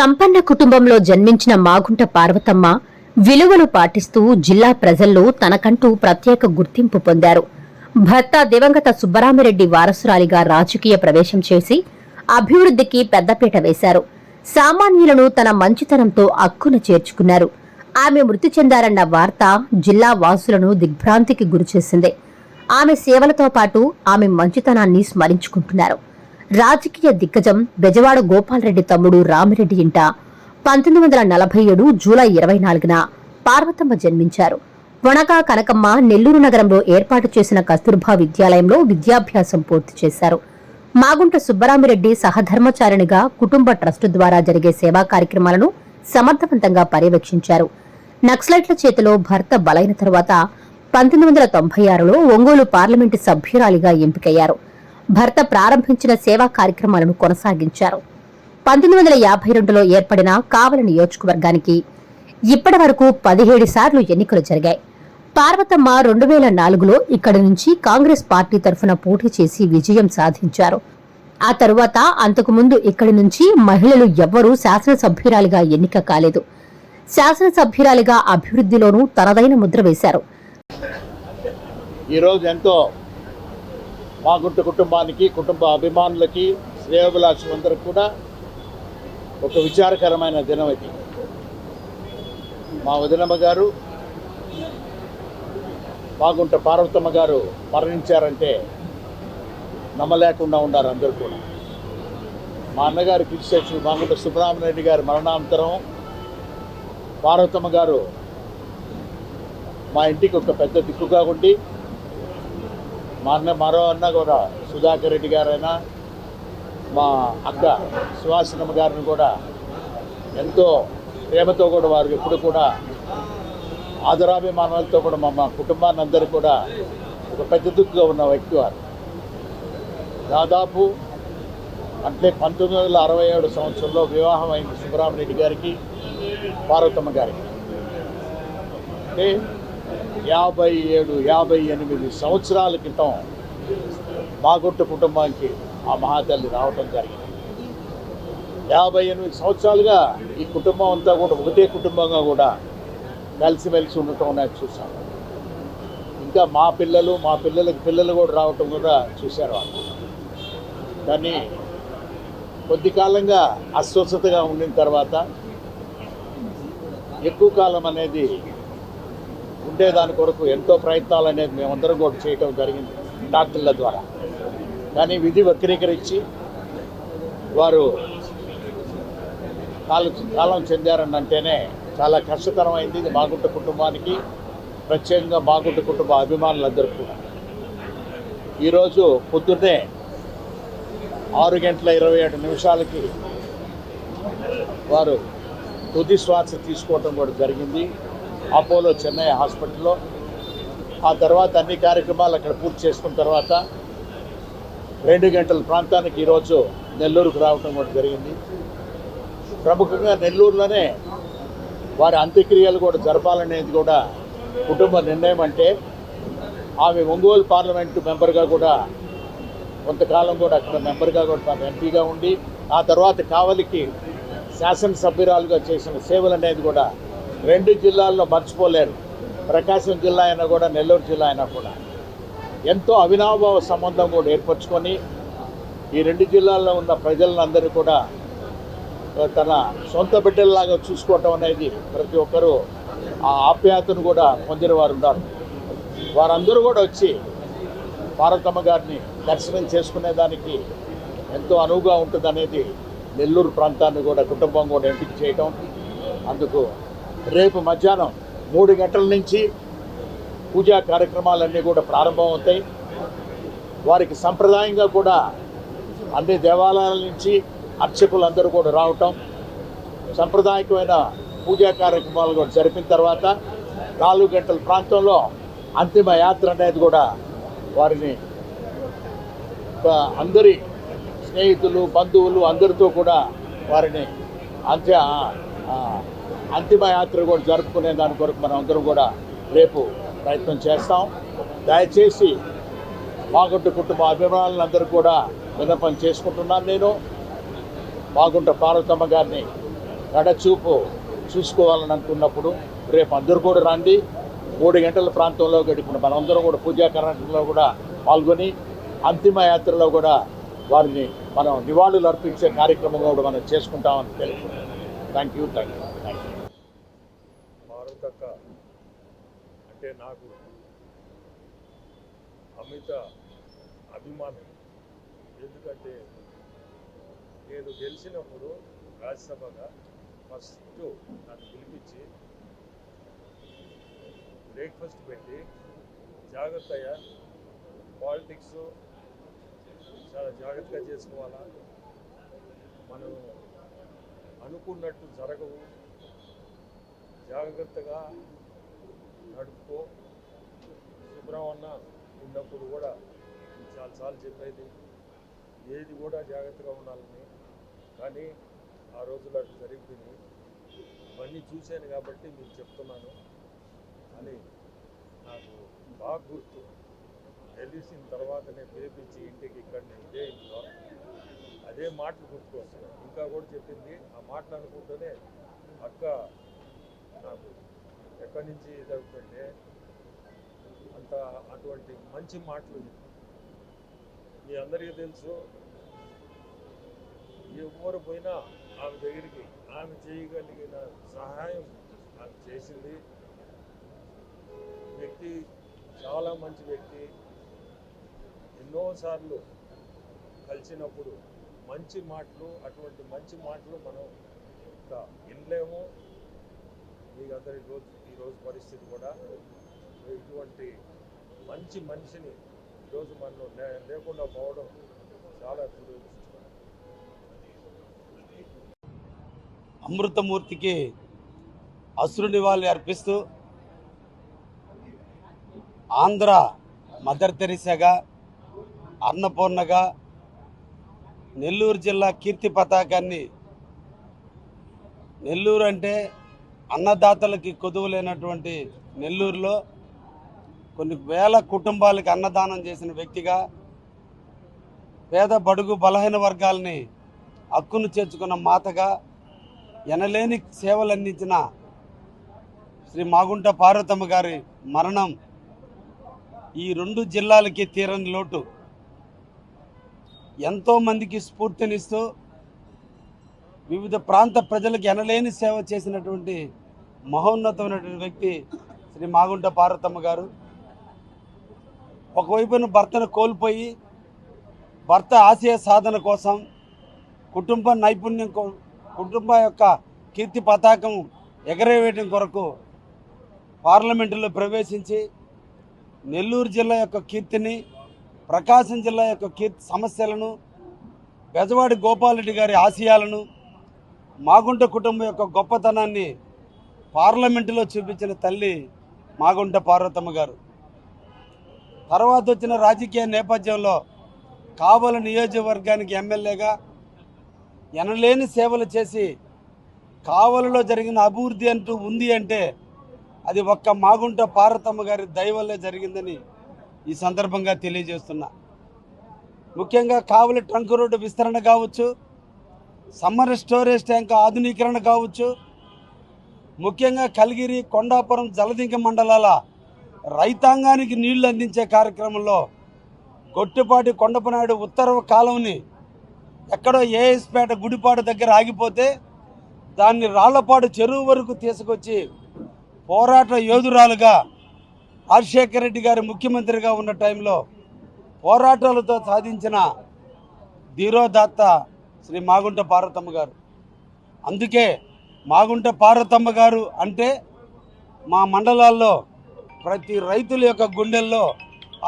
సంపన్న కుటుంబంలో జన్మించిన మాగుంట పార్వతమ్మ విలువలు పాటిస్తూ జిల్లా ప్రజల్లో తనకంటూ ప్రత్యేక గుర్తింపు పొందారు. భర్త దివంగత సుబ్బరామిరెడ్డి వారసురాలిగా రాజకీయ ప్రవేశం చేసి అభివృద్ధికి పెద్దపీట వేశారు. సామాన్యులను తన మంచితనంతో అక్కున చేర్చుకున్నారు. ఆమె మృతి చెందారన్న వార్త జిల్లా వాసులను దిగ్భ్రాంతికి గురిచేసింది. ఆమె సేవలతో పాటు ఆమె మంచితనాన్ని స్మరించుకుంటున్నారు. రాజకీయ దిగ్గజం బెజవాడ గోపాలరెడ్డి తమ్ముడు రామిరెడ్డి ఇంట పంతొమ్మిది వందల నలభై ఏడు జూలై ఇరవై నాలుగున పార్వతమ్మ జన్మించారు. వనగా కనకమ్మ నెల్లూరు నగరంలో ఏర్పాటు చేసిన కస్తూర్బా విద్యాలయంలో విద్యాభ్యాసం పూర్తి చేశారు. మాగుంట సుబ్బరామిరెడ్డి సహధర్మచారిణిగా కుటుంబ ట్రస్టు ద్వారా జరిగే సేవా కార్యక్రమాలను సమర్థవంతంగా పర్యవేక్షించారు. నక్సలైట్ల చేతిలో భర్త బలైన తరువాత పంతొమ్మిది వందల తొంభై ఆరులో ఒంగోలు పార్లమెంటు సభ్యురాలిగా ఎంపికయ్యారు. భర్త ప్రారంభించిన సేవా కార్యక్రమాలను కొనసాగించారు. పంతొమ్మిది వందల యాభై రెండులో ఏర్పడిన కావలి నియోజకవర్గానికి ఇప్పటి వరకు పదిహేడు సార్లు ఎన్నికలు జరిగాయి. పార్వతమ్మ రెండు వేల నాలుగులో ఇక్కడి నుంచి కాంగ్రెస్ పార్టీ తరఫున పోటీ చేసి విజయం సాధించారు. ఆ తరువాత అంతకుముందు ఇక్కడి నుంచి మహిళలు ఎవ్వరూ శాసనసభ్యురాలిగా ఎన్నిక కాలేదు. శాసనసభ్యురాలిగా అభివృద్ధిలోనూ తనదైన ముద్ర వేశారు. ఈరోజు ఎంతో మాగుంట కుటుంబానికి కుటుంబ అభిమానులకి శ్రేయోభిలాషులందరికీ కూడా ఒక విచారకరమైన దినం ఇది. మా వదినమ్మ గారు మాగుంట పార్వతమ్మ గారు మరణించారంటే నమ్మలేకుండా ఉన్నారు అందరూ కూడా. మా అన్నగారు కృషి మాగుంట సుబ్రహ్మణ్య గారి మరణానంతరం పార్వతమ్మ గారు మా ఇంటికి ఒక పెద్ద దిక్కుగా ఉండి మా అన్న మరో అన్న కూడా సుధాకర్ రెడ్డి గారైనా మా అక్క సుహాసినమ్మ గారిని కూడా ఎంతో ప్రేమతో కూడా వారు ఎప్పుడు కూడా ఆదరాభిమానాలతో కూడా మా మా కుటుంబాన్ని అందరూ కూడా ఒక పెద్ద దిక్కుగా ఉన్న వ్యక్తి వారు. దాదాపు అంటే పంతొమ్మిది వందల అరవై ఏడు సంవత్సరంలో వివాహం అయింది సుబ్రహ్మణ్య గారికి పార్వతమ్మ గారికి. అంటే యాభై ఏడు యాభై ఎనిమిది సంవత్సరాల క్రితం మాగుట్ట కుటుంబానికి ఆ మహాతల్లి రావటం జరిగింది. యాభై ఎనిమిది సంవత్సరాలుగా ఈ కుటుంబం అంతా కూడా ఒకటే కుటుంబంగా కూడా కలిసిమెలిసి ఉండటం అనేది చూసాను ఇంకా మా పిల్లలు మా పిల్లలకి పిల్లలు కూడా రావటం కూడా చూశారు వాళ్ళు. కానీ కొద్ది కాలంగా అస్వస్థతగా ఉండిన తర్వాత ఎక్కువ కాలం అనేది ఉండేదాని కొరకు ఎంతో ప్రయత్నాలు అనేది మేమందరం కూడా చేయటం జరిగింది డాక్టర్ల ద్వారా. కానీ విధి వక్రీకరించి వారు కాలం కాలం చెందారని అంటేనే చాలా కష్టతరమైంది. ఇది బాగుంట కుటుంబానికి ప్రత్యేకంగా బాగుంట కుటుంబ అభిమానులందరూ కూడా. ఈరోజు పొద్దున్నే ఆరు గంటల ఇరవై ఏడు నిమిషాలకి వారు తుది శ్వాస తీసుకోవటం కూడా జరిగింది. అపోలో చెన్నై హాస్పిటల్లో. ఆ తర్వాత అన్ని కార్యక్రమాలు అక్కడ పూర్తి చేసుకున్న తర్వాత రెండు గంటల ప్రాంతానికి ఈరోజు నెల్లూరుకు రావటం కూడా జరిగింది. ప్రముఖంగా నెల్లూరులోనే వారి అంత్యక్రియలు కూడా జరపాలనేది కూడా కుటుంబ నిర్ణయం అంటే ఆమె ఒంగోలు పార్లమెంటు మెంబర్గా కూడా కొంతకాలం కూడా అక్కడ మెంబర్గా కూడా ఎంపీగా ఉండి ఆ తర్వాత కావలికి శాసనసభ్యురాలుగా చేసిన సేవలు అనేది కూడా రెండు జిల్లాల్లో మర్చిపోలేరు. ప్రకాశం జిల్లా అయినా కూడా నెల్లూరు జిల్లా అయినా కూడా. ఎంతో అవినాభావ సంబంధం కూడా ఏర్పరచుకొని ఈ రెండు జిల్లాల్లో ఉన్న ప్రజలందరినీ కూడా తన సొంత బిడ్డల్లాగా చూసుకోవటం అనేది ప్రతి ఒక్కరూ ఆ ఆప్యాయతను కూడా పొందిన వారు ఉన్నారు. వారందరూ కూడా వచ్చి పార్వతమ్మ గారిని దర్శనం చేసుకునేదానికి ఎంతో అనువుగా ఉంటుందనేది నెల్లూరు ప్రాంతాన్ని కూడా కుటుంబం కూడా ఎంపిక చేయటం అందుకు రేపు మధ్యాహ్నం మూడు గంటల నుంచి పూజా కార్యక్రమాలన్నీ కూడా ప్రారంభమవుతాయి. వారికి సంప్రదాయంగా కూడా అన్ని దేవాలయాల నుంచి అర్చకులందరూ కూడా రావటం సంప్రదాయకమైన పూజా కార్యక్రమాలు కూడా జరిపిన తర్వాత నాలుగు గంటల ప్రాంతంలో అంతిమ యాత్ర అనేది కూడా వారిని అందరి స్నేహితులు బంధువులు అందరితో కూడా వారిని అంత్య అంతిమయాత్ర కూడా జరుపుకునే దాని కొరకు మనం అందరం కూడా రేపు ప్రయత్నం చేస్తాం. దయచేసి మాగుంట కుటుంబ అభిమానులందరూ కూడా విన్నపం చేసుకుంటున్నాను నేను. మాగుంట పార్వతమ్మ గారిని కడచూపు చూసుకోవాలని అనుకున్నప్పుడు రేపు అందరూ కూడా రండి. మూడు గంటల ప్రాంతంలో గడిపిన మనందరం కూడా పూజా కార్యక్రమంలో కూడా పాల్గొని అంతిమ యాత్రలో కూడా వారిని మనం నివాళులు అర్పించే కార్యక్రమం కూడా మనం చేసుకుంటామని తెలుపుతున్నాం thank you thank you thank you మారుతక్క అంటే నాకు అమిత అభిమానం. ఎందుకంటే నేను గెలిచినప్పుడు రాజ్యసభగా ఫస్ట్ నన్ను పిలిపించి బ్రేక్ఫాస్ట్ పెట్టి జాగ్రత్తగా పాలిటిక్స్ చాలా జాగ్రత్తగా చేసుకోవాలా? మనం అనుకున్నట్టు జరగవు. జాగ్రత్తగా నడుపుకో. సుబ్రహ్మణ్య ఉన్నప్పుడు కూడా చాలాసార్లు చెప్పేది. ఏది కూడా జాగ్రత్తగా ఉండాలని. కానీ ఆ రోజులు అటు జరిగిపోయింది ఇవన్నీ చూశాను కాబట్టి మీకు చెప్తున్నాను. అని నాకు బాగా గుర్తు. తెలిసిన తర్వాతనే పిలిపించి ఇంటికి ఇక్కడ ఇదే ఇంట్లో. అదే మాటలు గుర్తుకొస్తున్నాయి ఇంకా కూడా చెప్పింది. ఆ మాటలు అనుకుంటూనే అక్క నాకు ఎక్కడి నుంచి జరుగుతుంటే అంత అటువంటి మంచి మాటలు మీ అందరికీ తెలుసు ఎవరు పోయినా ఆమె దగ్గరికి ఆమె చేయగలిగిన సహాయం ఆమె చేసింది. వ్యక్తి చాలా మంచి వ్యక్తి. ఎన్నోసార్లు కలిసినప్పుడు మంచి మాటలు అటువంటి మంచి మాటలు మనం ఇంకా వినలేము. మీకు అందరి రోజు ఈరోజు పరిస్థితి కూడా ఇటువంటి మంచి మనిషిని ఈరోజు మనం లేకుండా పోవడం చాలా అమృతమూర్తికి అసురు నివాళి అర్పిస్తూ ఆంధ్ర మదర్ తెరిసగా అన్నపూర్ణగా నెల్లూరు జిల్లా కీర్తి పతాకాన్ని నెల్లూరు అంటే అన్నదాతలకి కొదువు లేనటువంటి నెల్లూరులో కొన్ని వేల కుటుంబాలకి అన్నదానం చేసిన వ్యక్తిగా పేద బడుగు బలహీన వర్గాల్ని హక్కును చేర్చుకున్న మాతగా ఎనలేని సేవలు అందించిన శ్రీ మాగుంట పార్వతమ్మ గారి మరణం ఈ రెండు జిల్లాలకి తీరని లోటు. ఎంతో మందికి స్ఫూర్తినిస్తూ వివిధ ప్రాంత ప్రజలకు ఎనలేని సేవ చేసినటువంటి మహోన్నతమైనటువంటి వ్యక్తి శ్రీ మాగుంట పార్వతమ్మ గారు. ఒకవైపున భర్తను కోల్పోయి భర్త ఆశయ సాధన కోసం కుటుంబ నైపుణ్యం కో- కుటుంబ యొక్క కీర్తి పతాకం ఎగరవేయడం కొరకు పార్లమెంటులో ప్రవేశించి నెల్లూరు జిల్లా యొక్క కీర్తిని ప్రకాశం జిల్లా యొక్క కీర్తి సమస్యలను బెజవాడి గోపాలరెడ్డి గారి ఆశయాలను మాగుంట కుటుంబం యొక్క గొప్పతనాన్ని పార్లమెంటులో చూపించిన తల్లి మాగుంట పార్వతమ్మ గారు. తర్వాత వచ్చిన రాజకీయ నేపథ్యంలో కావల నియోజకవర్గానికి ఎమ్మెల్యేగా ఎనలేని సేవలు చేసి కావలలో జరిగిన అభివృద్ధి అంటూ ఉంది అంటే అది ఒక్క మాగుంట పార్వతమ్మ గారి దయవల్లే జరిగిందని ఈ సందర్భంగా తెలియజేస్తున్నా. ముఖ్యంగా కావలి ట్రంక్ రోడ్డు విస్తరణ కావచ్చు సమ్మర్ స్టోరేజ్ ట్యాంక్ ఆధునీకరణ కావచ్చు ముఖ్యంగా కలిగిరి కొండాపురం జలదింక మండలాల రైతాంగానికి నీళ్ళు అందించే కార్యక్రమంలో గొట్టిపాటి కొండపనాయుడు ఉత్తర కాలంని ఎక్కడో ఏఎస్పేట గుడిపాడు దగ్గర ఆగిపోతే దాన్ని రాళ్ళపాడు చెరువు వరకు తీసుకొచ్చి పోరాట యోధురాలుగా రాజశేఖర రెడ్డి గారు ముఖ్యమంత్రిగా ఉన్న టైంలో పోరాటాలతో సాధించిన ధీరోదాత్త శ్రీ మాగుంట పార్వతమ్మ గారు. అందుకే మాగుంట పార్వతమ్మ గారు అంటే మా మండలాల్లో ప్రతి రైతుల యొక్క గుండెల్లో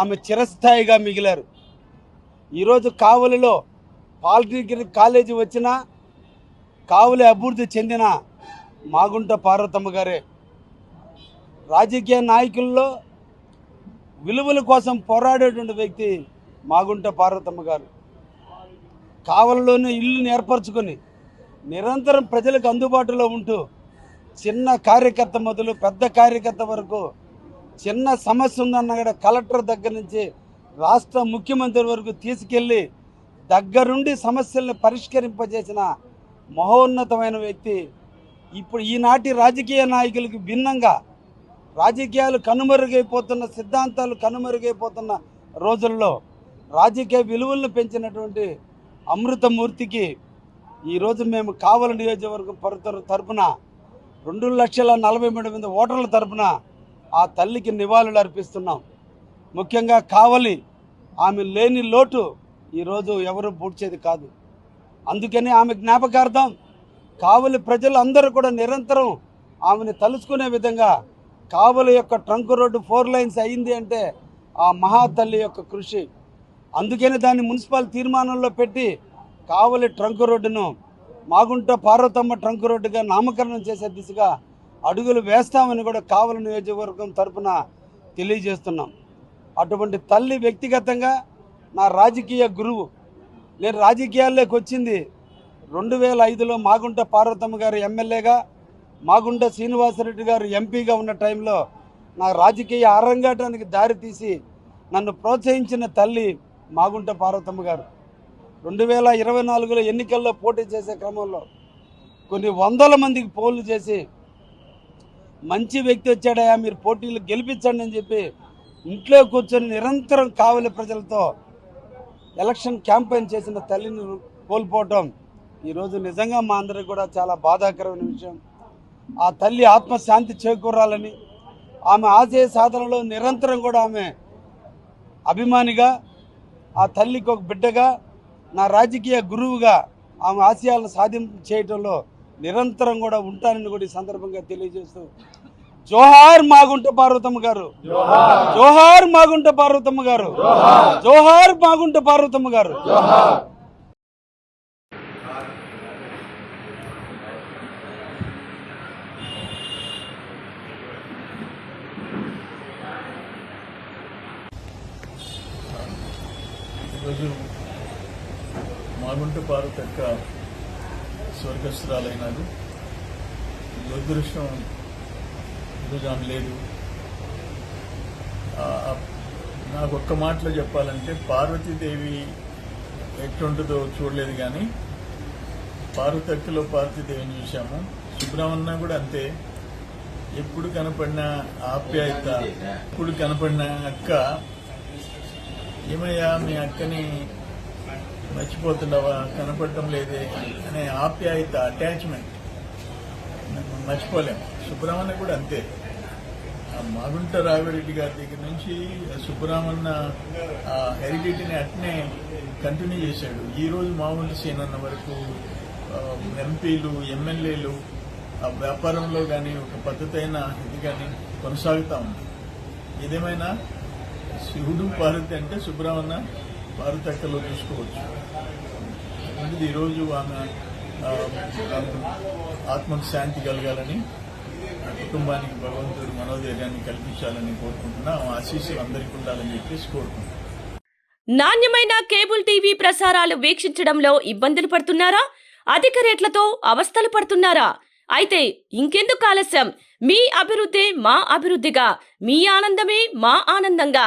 ఆమె చిరస్థాయిగా మిగిలారు. ఈరోజు కావలిలో పాలిటెక్నిక్ కాలేజీ వచ్చినా కావలి అభివృద్ధి చెందిన మాగుంట పార్వతమ్మ గారే. రాజకీయ నాయకుల్లో విలువల కోసం పోరాడేటువంటి వ్యక్తి మాగుంట పార్వతమ్మ గారు. కావలిలోనే ఇల్లుని ఏర్పరచుకొని నిరంతరం ప్రజలకు అందుబాటులో ఉంటూ చిన్న కార్యకర్త మొదలు పెద్ద కార్యకర్త వరకు చిన్న సమస్య ఉందన్న కూడా కలెక్టర్ దగ్గర నుంచి రాష్ట్ర ముఖ్యమంత్రి వరకు తీసుకెళ్ళి దగ్గరుండి సమస్యల్ని పరిష్కరింపజేసిన మహోన్నతమైన వ్యక్తి. ఇప్పుడు ఈనాటి రాజకీయ నాయకులకు భిన్నంగా రాజకీయాలు కనుమరుగైపోతున్న సిద్ధాంతాలు కనుమరుగైపోతున్న రోజుల్లో రాజకీయ విలువలను పెంచినటువంటి అమృతమూర్తికి ఈరోజు మేము కావలి నియోజకవర్గం పరితర తరపున రెండు లక్షల నలభై మూడు మంది ఓటర్ల తరపున ఆ తల్లికి నివాళులు అర్పిస్తున్నాం. ముఖ్యంగా కావలి ఆమె లేని లోటు ఈరోజు ఎవరు పూడ్చేది కాదు. అందుకని ఆమె జ్ఞాపకార్థం కావలి ప్రజలు అందరూ కూడా నిరంతరం ఆమెను తలుచుకునే విధంగా కావలి యొక్క ట్రంక్ రోడ్డు ఫోర్ లైన్స్ అయింది అంటే ఆ మహాతల్లి యొక్క కృషి. అందుకని దాన్ని మున్సిపల్ తీర్మానంలో పెట్టి కావలి ట్రంక్ రోడ్డును మాగుంట పార్వతమ్మ ట్రంక్ రోడ్డుగా నామకరణం చేసే దిశగా అడుగులు వేస్తామని కూడా కావలి నియోజకవర్గం తరపున తెలియజేస్తున్నాం. అటువంటి తల్లి వ్యక్తిగతంగా నా రాజకీయ గురువు నేను రాజకీయాల్లోకి వచ్చింది రెండు వేల ఐదులో మాగుంట పార్వతమ్మ గారు ఎమ్మెల్యేగా మాగుంట శ్రీనివాసరెడ్డి గారు ఎంపీగా ఉన్న టైంలో నా రాజకీయ అరంగాటానికి దారి తీసి నన్ను ప్రోత్సహించిన తల్లి మాగుంట పార్వతమ్మ గారు. రెండు వేల ఇరవై నాలుగులో ఎన్నికల్లో పోటీ చేసే క్రమంలో కొన్ని వందల మందికి పోలు చేసి మంచి వ్యక్తి వచ్చాడయా మీరు పోటీలు గెలిపించండి అని చెప్పి ఇంట్లో కూర్చొని నిరంతరం కావలి ప్రజలతో ఎలక్షన్ క్యాంపెయిన్ చేసిన తల్లిని కోల్పోవటం ఈరోజు నిజంగా మా అందరికి కూడా చాలా బాధాకరమైన విషయం. ఆ తల్లి ఆత్మశాంతి చేకూరాలని ఆమె ఆశయ సాధనలో నిరంతరం కూడా ఆమె అభిమానిగా ఆ తల్లికి ఒక బిడ్డగా నా రాజకీయ గురువుగా ఆమె ఆశయాలను సాధింపు చేయటంలో నిరంతరం కూడా ఉంటానని కూడా ఈ సందర్భంగా తెలియజేస్తూ జోహార్ మాగుంట పార్వతమ్మ గారు. జోహార్. మాగుంట పార్వతమ్మ గారు. జోహార్. మాగుంట పార్వతమ్మ గారు ఈరోజు మాగుంట పార్వతక్క స్వర్గస్థురాలైనారు దురదృష్టం ఈరోజు ఆమె లేదు నాకు ఒక్క మాటలో చెప్పాలంటే పార్వతీదేవి ఎట్లుంటుందో చూడలేదు కానీ పార్వతక్కలో పార్వతీదేవిని చూశాము. సుబ్రహ్మణ్య కూడా అంతే. ఎప్పుడు కనపడిన ఆప్యాయత ఎప్పుడు కనపడిన అక్క ఏమయ్యా మీ అక్కని మర్చిపోతున్నావా? కనపడటం లేదే అనే ఆప్యాయత అటాచ్మెంట్ మర్చిపోలేము సుబ్రహ్మణ్య కూడా అంతే. ఆ మాగుంట రావిరెడ్డి గారి దగ్గర నుంచి సుబ్రహ్మణ్య ఆ హెరిటేజ్ని అట్నే కంటిన్యూ చేశాడు. ఈ రోజు సీన్ అన్న వరకు ఎంపీలు ఎమ్మెల్యేలు ఆ వ్యాపారంలో కానీ ఒక పద్ధతి అయిన ఇది కానీ కొనసాగుతూ ఉంది. ఏదేమైనా శివుడు పార్వతి అంటే సుబ్రహ్మణ్య పార్వతక్కలో చూసుకోవచ్చు. అందుకే ఈరోజు ఆమె ఆ, ఆత్మకు శాంతి కలగాలని కుటుంబానికి భగవంతుడు మనోధైర్యాన్ని కల్పించాలని కోరుకుంటున్నా. ఆమె ఆశీస్సులు అందరికీ ఉండాలని చెప్పేసి కోరుకుంటున్నాను నాణ్యమైన కేబుల్ టీవీ ప్రసారాలు వీక్షించడంలో ఇబ్బందులు పడుతున్నారా? అధిక రేట్లతో అవస్థలు పడుతున్నారా? అయితే ఇంకెందుకు ఆలస్యం? మీ అభివృద్ధి మా అభివృద్ధిగా. మీ ఆనందమే మా ఆనందంగా.